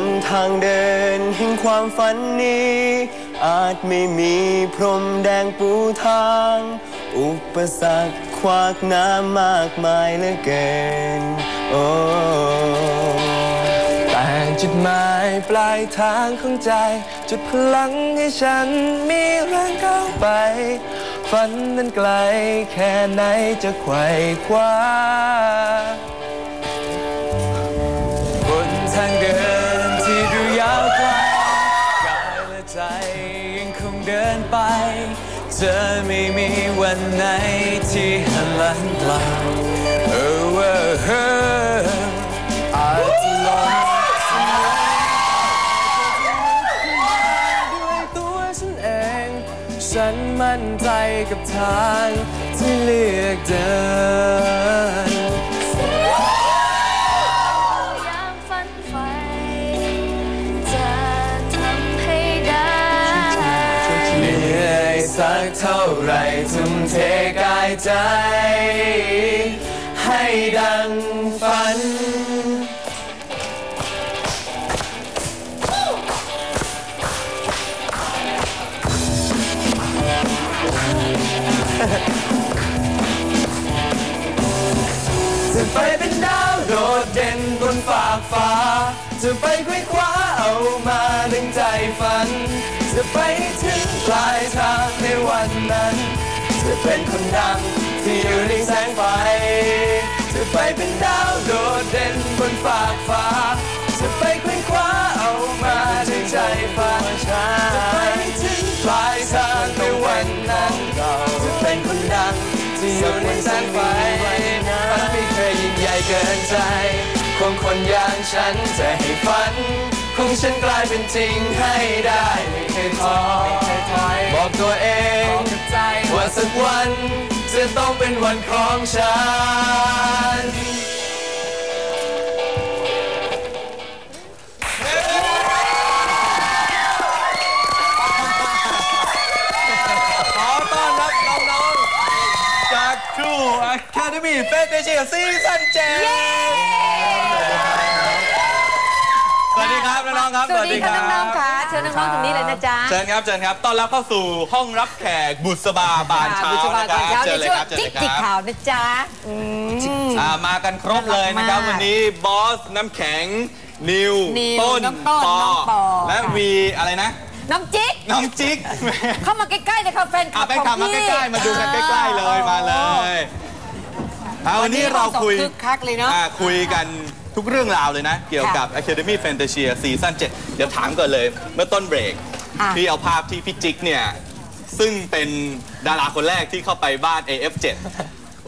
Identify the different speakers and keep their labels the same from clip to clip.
Speaker 1: นทางเดินแห่งความฝันนี้ อาจไม่มีพรมแดงปูทาง อุปสรรคขวากน้ำมากมายเหลือเกิน โอ้
Speaker 2: แต่จุดหมายปลายทางของใจ จุดพลังให้ฉันมีแรงก้าวไป ฝันนั้นไกลแค่ไหนจะไขว่คว้า ไป เธอไม่มีวันไหนที่หันหลังกลับเออเออเอออาจจะลองด้วยตัวฉันเอง ฉันมั่นใจกับทางที่เลือกเดิน สักเท่าไรทุ่มเทกายใจ ให้ดังฝัน จะไปเป็นดาวโดดเด่นบนฝากฟ้า จะไปคว้คว้าเอามาดึงใจฝัน จะไปถึง จะเป็นคนดังที่อยู่ในแสงไฟจะไปเป็นดาวโดดเด่นบนฝากฟ้า จะไปคว้คว้าเอามาดึงใจฝันจะไปถึงปลายทางในวันนั้นจะเป็นคนดังที่อยู่ในแสงไฟฝันไม่เคยยิ่งใหญ่เกินใจคงคนอย่างฉันจะให้ฝัน ของฉันกลายเป็นจริงให้ได้ไม่เคยท้อบอกตัวเองว่าสักวันจะต้องเป็นวันของฉัน
Speaker 3: ขอต้อนรับน้องๆจาก True Academy Fantasy Season 7 สวัสดีครับน้องๆครับ
Speaker 4: สวัสดีค่ะน้องๆค่ะเชิญน้องๆตรงนี้เลยนะจ๊ะ
Speaker 3: เชิญครับเชิญครับต้อนรับเข้าสู่ห้องรับแขกบุษบาบานเช้า
Speaker 4: บุษบา
Speaker 3: นะค
Speaker 4: ต
Speaker 3: รั
Speaker 4: อน
Speaker 3: บ
Speaker 4: เช้า
Speaker 3: เชิ
Speaker 4: ใน
Speaker 3: ญเลย
Speaker 4: ช่ว
Speaker 3: ค
Speaker 4: ง
Speaker 3: รับเชิญ
Speaker 4: จิ๊ก
Speaker 3: เลย
Speaker 4: จิก
Speaker 3: ค
Speaker 4: ข่า
Speaker 3: รับ
Speaker 4: วนะจ๊ะอืม
Speaker 3: อ่ามากันครบเลยนะครับ
Speaker 4: น่ารักมาก
Speaker 3: วันนี้บอสน้ำแข็ง นิว
Speaker 4: นิว
Speaker 3: ต้น
Speaker 4: น้องต้น
Speaker 3: ปอ
Speaker 4: น้องปอ
Speaker 3: และ
Speaker 4: ค่ะ
Speaker 3: วีอะไรนะ
Speaker 4: น้องจิ๊ก
Speaker 3: น้องจิ๊ก
Speaker 4: เข้ามาใกล้ๆเลยค่ะแฟนคลั
Speaker 3: อะ
Speaker 4: บ
Speaker 3: ไป
Speaker 4: ของ
Speaker 3: ขับมา
Speaker 4: พี่
Speaker 3: ใกล้ๆ มาดูกันใกล้ๆเลยมาเลย อะวันนี้เราคุย
Speaker 4: คึกคักเลยเนาะ
Speaker 3: อะคุยกันทุกเรื่องราวเลยนะ เกี่ยวกับ Academy Fantasia ซีซั่น7เดี๋ยวถามก่อนเลย เมื่อต้นเบรก
Speaker 4: อะ
Speaker 3: ที่เอาภาพที่พี่จิ๊กเนี่ย ซึ่งเป็นดาราคนแรกที่เข้าไปบ้าน AF7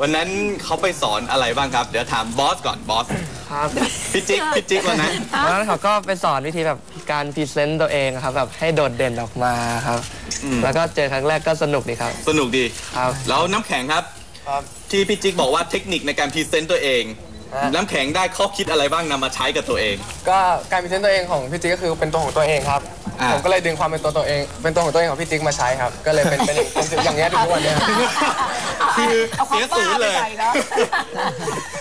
Speaker 3: วันนั้นเขาไปสอนอะไรบ้างครับ เดี๋ยวถามบอสก่อนบอส
Speaker 5: ครับ
Speaker 3: พี่จิ๊กพี่จิ๊กวันนั้น
Speaker 5: วันนั้นเขาก็ไปสอนวิธีแบบการพรีเซนต์ตัวเองครับแบบให้โดดเด่นออกมาครับ
Speaker 3: อืม
Speaker 5: แล้วก็เจอครั้งแรกก็สนุกดีครับ
Speaker 3: สนุกดี
Speaker 5: ครับ
Speaker 3: แล้วน้ำแข็งครับ
Speaker 2: ครับ
Speaker 3: ที่พี่จิ๊กบอกว่าเทคนิคในการพรีเซนต์ตัวเอง
Speaker 2: ฮะ
Speaker 3: น้ำแข็งได้ข้อคิดอะไรบ้างนำมาใช้กับตัวเอง
Speaker 2: ก็การพรีเซนต์ตัวเองของพี่จิ๊กก็คือเป็นตัวของตัวเองครับ
Speaker 3: อ่า
Speaker 2: ผมก็เลยดึงความเป็นตัวตัวเอง เป็นตัวของตัวเองของพี่จิ๊กมาใช้ครับ ก็เลยเป็นเป็นเป็นอย่างเงี้ยถึงทุกวันเนี้ย
Speaker 3: คือ
Speaker 4: เอาความ
Speaker 3: เสียศูนย์เลย
Speaker 4: บ้าไปใส่เนอะ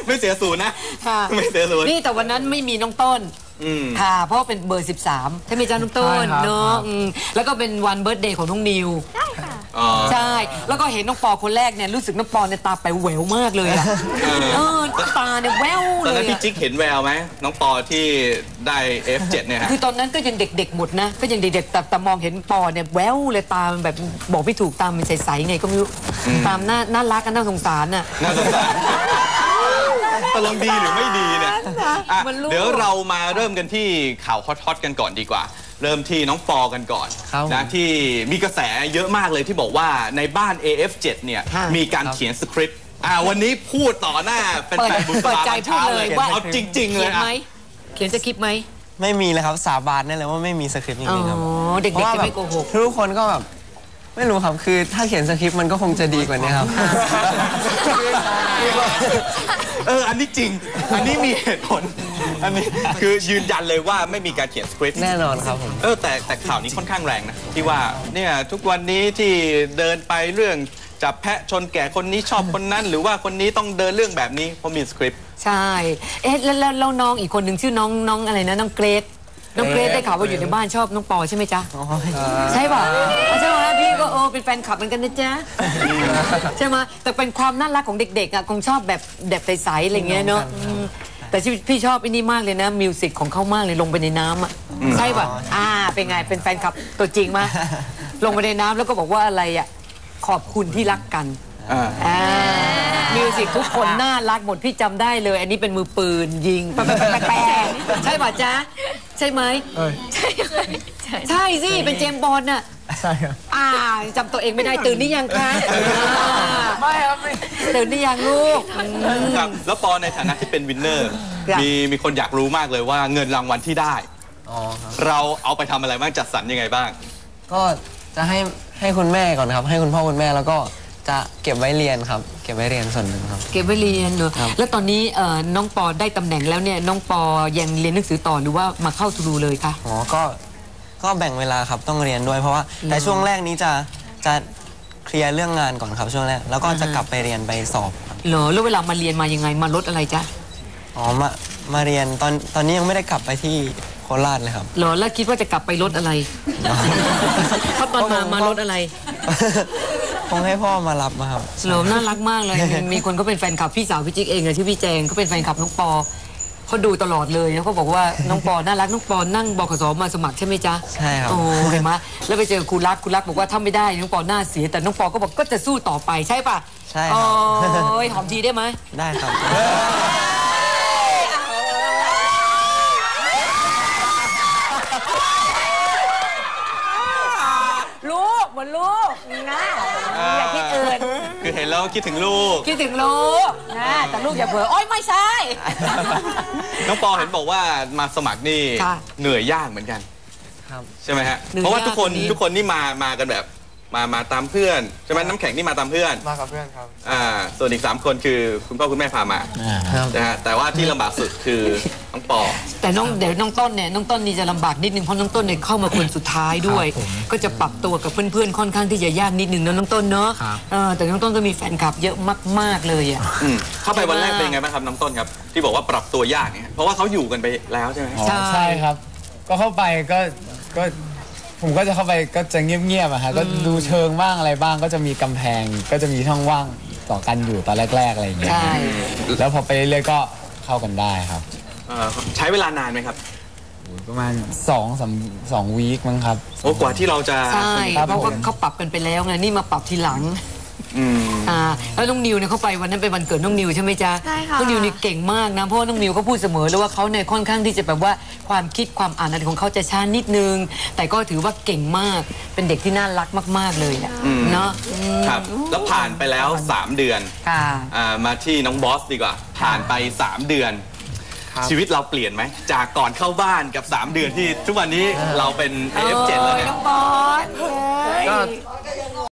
Speaker 3: ไม่เสียศูนย์นะ
Speaker 4: ค่ะ
Speaker 3: ไม่เสียศูนย์
Speaker 4: นี่แต่วันนั้นไม่มีน้องต้น
Speaker 3: อืม
Speaker 4: ค่ะ เพราะว่าเป็นเบอร์ 13ใช่ไหมจ๊ะน้องต้น
Speaker 5: ใช่ครับ
Speaker 4: เนาะอืมแล้วก็เป็นวันเบิร์ตเดย์ของน้องนิว
Speaker 3: อ๋อ
Speaker 4: ใช่ แล้วก็เห็นน้องปอคนแรกเนี่ยรู้สึกน้องปอเนี่ยตาไปแหววมากเลยอะ
Speaker 3: เออ
Speaker 4: เออตาเนี่ยแวว
Speaker 3: ตอน
Speaker 4: เล
Speaker 3: นั้น
Speaker 4: ย
Speaker 3: พี่
Speaker 4: อะ
Speaker 3: จิ๊กเห็นแววไหมน้องปอที่ได้ F7 เนี่ยฮะ
Speaker 4: คือตอนนั้นก็ยังเด็กๆหมดนะ ก็ยังเด็กๆแต่แต่มองเห็นปอเนี่ยแววเลยตามันแบบบอกไม่ถูกตามันใสๆไงก็ไม่รู้ตามน่าน่ารักกันน่าสงสารน่ะ
Speaker 3: น่าสงสาร ตกลงดีหรือไม่ดีเนี่ยอะ
Speaker 4: มันรู้
Speaker 3: เดี๋ยวเรามาเริ่มกันที่ข่าวฮอตๆกันก่อนดีกว่า เริ่มที่น้องปอกันก่อน
Speaker 5: ครับผม
Speaker 3: นะที่มีกระแสเยอะมากเลยที่บอกว่าในบ้าน AF7 เนี่ย
Speaker 4: ค่ะ
Speaker 3: มีการเขียนสคริปต์อ่าวันนี้พูดต่อหน้าเป็น
Speaker 4: เปิด
Speaker 3: แฟนบุษ
Speaker 4: เปิด
Speaker 3: บา
Speaker 4: ใจ
Speaker 3: ตอน
Speaker 4: พูด
Speaker 3: เช้า
Speaker 4: เล
Speaker 3: เลยย
Speaker 4: ว่า
Speaker 3: เอาจริง ๆ เลย
Speaker 4: เขียน
Speaker 3: อะ
Speaker 4: ไหมเขียนสคริปต์ไหม
Speaker 1: ไม่มีเลยครับสาบานได้เลยว่าไม่มีสคริปต์จ
Speaker 4: อ๋อ
Speaker 1: ริงๆครับ
Speaker 4: เด็ก
Speaker 1: เพราะ
Speaker 4: ๆ
Speaker 1: ว่า
Speaker 4: จะ
Speaker 1: แบบ
Speaker 4: ไม่โกหก
Speaker 1: ทุกคนก็แบบ ไม่รู้ครับ คือถ้าเขียนสคริปต์มันก็คงจะดีกว่านี้ครับ
Speaker 3: เออ อันนี้จริง อันนี้มีเหตุผล อันนี้คือยืนยันเลยว่าไม่มีการเขียนสคริปต์
Speaker 1: แน่นอนครับผม
Speaker 3: เออแต่แต่ข่าวนี้ค่อนข้างแรงนะ ที่ว่าเนี่ยทุกวันนี้ที่เดินไปเรื่องจับแพะชนแก่คนนี้ชอบคนนั้น หรือว่าคนนี้ต้องเดินเรื่องแบบนี้เพราะมีสคริปต์
Speaker 4: ใช่ เอ๊ะแล้วแล้วแล้วน้องอีกคนหนึ่งชื่อน้องน้องอะไรนะน้องเกรก น้องเกรซได้ข่าวว่าอยู่ในบ้านชอบน้องปอใช่ไหมจ๊ะใช่ป่ะใช่ไหมพี่ก็เออเป็นแฟนคลับเหมือนกันนะจ๊ะใช่ไหมแต่เป็นความน่ารักของเด็กๆอะคงชอบแบบแบบใสๆอะไรเงี้ยเนาะอืมแต่ที่พี่ชอบอันนี้มากเลยนะมิวสิกของเขามากเลยลงไปในน้ำอะใช่ป่ะอ่าเป็นไงเป็นแฟนคลับตัวจริงมะลงไปในน้ำแล้วก็บอกว่าอะไรอะขอบคุณที่รักกัน
Speaker 3: อ่า
Speaker 4: อ่ามิวสิกทุกคนน่ารักหมดพี่จำได้เลย อันนี้เป็นมือปืนยิงแปะแปะแปะแปะ ใช่ป่ะจ๊ะใช่ไหมใช่ใช่สิ เป็นเจมส์บอลน่ะ
Speaker 2: ใช่ครับ
Speaker 4: อ่าจำตัวเองไม่ได้ตื่นนี่ยังคะไม่ครับตื่นนี่ยังลูกอืม
Speaker 3: ครับแล้วปอในฐานะที่เป็นวินเนอร์
Speaker 4: ครับ
Speaker 3: มีมีคนอยากรู้มากเลยว่าเงินรางวัลที่ได้
Speaker 5: อ๋อครับ
Speaker 3: เราเอาไปทำอะไรบ้างจัดสรรยังไงบ้าง
Speaker 5: ก็จะให้ให้คุณแม่ก่อนครับ ให้คุณพ่อคุณแม่แล้วก็ จะเก็บไว้เรียนครับ เก็บไว้เรียนส่วนหนึ่งครับ
Speaker 4: เก็บไว้เรียนเนอะ
Speaker 5: ครับ
Speaker 4: แล้วตอนนี้เอ่อน้องปอได้ตำแหน่งแล้วเนี่ยน้องปอยังเรียนหนังสือต่อหรือว่ามาเข้าทูรูเลยคะ
Speaker 6: อ๋อก็ก็แบ่งเวลาครับต้องเรียนด้วยเพราะว่า แต่ช่วงแรกนี้จะจะเคลียร์เรื่องงานก่อนครับช่วงแรกแล้วก็จะกลับไปเรียนไปสอบครับ
Speaker 4: เหรอแล้วเวลามาเรียนมายังไงมาลดอะไรจ๊ะ
Speaker 6: อ๋อมามาเรียนตอนตอนนี้ยังไม่ได้กลับไปที่โคราชเลยครับ
Speaker 4: เหรอแล้วคิดว่าจะกลับไปลดอะไร เพราะตอนมามาลดอะไร
Speaker 6: คงให้พ่อมารับมาครับ
Speaker 4: โหลมน่ารักมากเลย มีมีคนก็เป็นแฟนคลับพี่สาวพี่จิ๊กเองอะชื่อพี่แจงเขาเป็นแฟนคลับน้องปอเขาดูตลอดเลยแล้วเขาบอกว่าน้องปอน่ารักน้องปอนั่งบกสมาสมัครใช่ไหมจ๊ะ
Speaker 6: ใช่ครับ
Speaker 4: โอ้เห็นไหมแล้วไปเจอครูรักครูรักบอกว่าถ้าไม่ได้น้องปอหน้าเสียแต่น้องปอก็บอกก็จะสู้ต่อไปใช่ปะ
Speaker 6: ใช่ครับ
Speaker 4: โอ้ยหอมทีได้ไหม
Speaker 6: ได้ครับ
Speaker 4: ลูกเหมือนลูกนะอย่าคิดอื่น
Speaker 3: คือเห็นแล้วคิดถึงลูก
Speaker 4: คิดถึงลูกนะแต่ลูกอย่าเผลอโอ้ยไม่ใช่
Speaker 3: น้องปอเห็นบอกว่ามาสมัครนี่
Speaker 4: ค่ะ
Speaker 3: เหนื่อยยากเหมือนกัน
Speaker 5: ครับ
Speaker 3: ใช่ไหมฮะ
Speaker 4: เหนื่อย
Speaker 3: เพราะว่าทุกคน
Speaker 4: ยากกว่านี้
Speaker 3: ทุกคนนี่มามากันแบบ มามาตามเพื่อนใช่ไหมน้ำแข็งนี่มาตามเพื่อน
Speaker 5: มากับเพื่อนครับ
Speaker 3: อ่าส่วนอีกสามคนคือคุณพ่อคุณแม่พามา
Speaker 5: ครับ
Speaker 3: นะฮะแต่ว่าที่ลำบากสุดคือน้องปอ
Speaker 4: แต่น้องเดี๋ยวน้องต้นเนี่ยน้องต้นนี่จะลำบากนิดนึงเพราะน้องต้นเนี่ยเข้ามาคนสุดท้ายด้วยก็จะปรับตัวกับเพื่อนๆค่อนข้างที่จะยากนิดนึงนะน้องต้นเนาะเออแต่น้องต้นก็มีแฟนคลับเยอะมากๆเลยอะ
Speaker 3: อืมเข้าไปวันแรก
Speaker 4: ใช่ไหม
Speaker 3: เป็นไงบ้างครับน้องต้นครับ ที่บอกว่าปรับตัวยากเนี่ยเพราะว่าเขาอยู่กันไปแล้วใช่ไหม
Speaker 7: อ๋อ
Speaker 4: ใช่
Speaker 7: ใช่ครับ ก็เข้าไปก็ก็ ผมก็จะเข้าไปก็จะเงียบๆอะฮะก็ดูเชิงบ้างอะไรบ้างก็จะมีกำแพงก็จะมีช่องว่างต่อกันอยู่ตอนแรกๆอะไรอย่างเงี้ย
Speaker 4: ใช่
Speaker 7: แล้วพอไปเรื่อยๆก็เข้ากันได้ครับ
Speaker 3: เอ่อใช้เวลานานไหมครับ
Speaker 7: ประมาณสองสามสองวีคมั้งครับ
Speaker 3: โอ้กว่าที่เราจะ
Speaker 4: ใช่
Speaker 7: ครับ
Speaker 4: เพราะว่า
Speaker 7: ผม
Speaker 4: เขาปรับกันไปแล้วไงนี่มาปรับทีหลัง
Speaker 3: อืม
Speaker 4: อ่าแล้วน้องนิวเนี่ยเขาไปวันนั้นเป็นวันเกิดน้องนิวใช่ไหมจ๊ะ
Speaker 8: ใช่ค่ะ
Speaker 4: น้องนิวนี่เก่งมากนะเพราะว่าน้องนิวเขาพูดเสมอเลยว่าเขาเนี่ยค่อนข้างที่จะแบบว่าความคิดความอ่านอะไรของเขาจะช้านิดนึง แต่ก็ถือว่าเก่งมากเป็นเด็กที่น่ารักมาก ๆเลยอะ
Speaker 3: อืม
Speaker 4: เนาะอืม
Speaker 3: ครับ แล้วผ่านไปแล้ว 3 เดือน
Speaker 4: ค่ะ
Speaker 3: อ่ามาที่น้องบอสดีกว่า ผ่านไป 3 เดือน
Speaker 5: ครับ
Speaker 3: ชีวิตเราเปลี่ยนไหม จากก่อนเข้าบ้านกับ 3 เดือนที่ทุกวันนี้เราเป็น AF7 แล้วเนี่ย
Speaker 4: น้องบอส
Speaker 5: ก็